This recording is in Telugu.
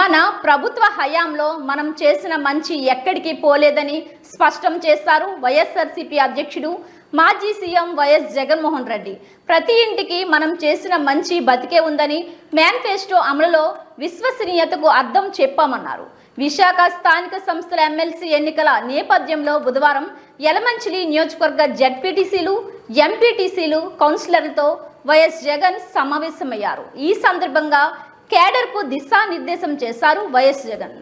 మన ప్రభుత్వ హయాంలో మనం చేసిన మంచి ఎక్కడికి పోలేదని స్పష్టం చేస్తారు వైఎస్ఆర్సీపీ అధ్యక్షుడు మాజీ సీఎం వైఎస్ జగన్మోహన్ రెడ్డి. ప్రతి ఇంటికి మనం చేసిన మంచి బతికే ఉందని మేనిఫెస్టో అమలులో విశ్వసనీయతకు అర్థం చెప్పామన్నారు. విశాఖ స్థానిక సంస్థల ఎమ్మెల్సీ ఎన్నికల నేపథ్యంలో బుధవారం యలమంచిలి నియోజకవర్గ జడ్పీటీసీలు ఎంపీటీసీలు కౌన్సిలర్లతో వైఎస్ జగన్ సమావేశమయ్యారు. ఈ సందర్భంగా కేడర్కు దిశానిర్దేశం చేశారు వైఎస్ జగన్.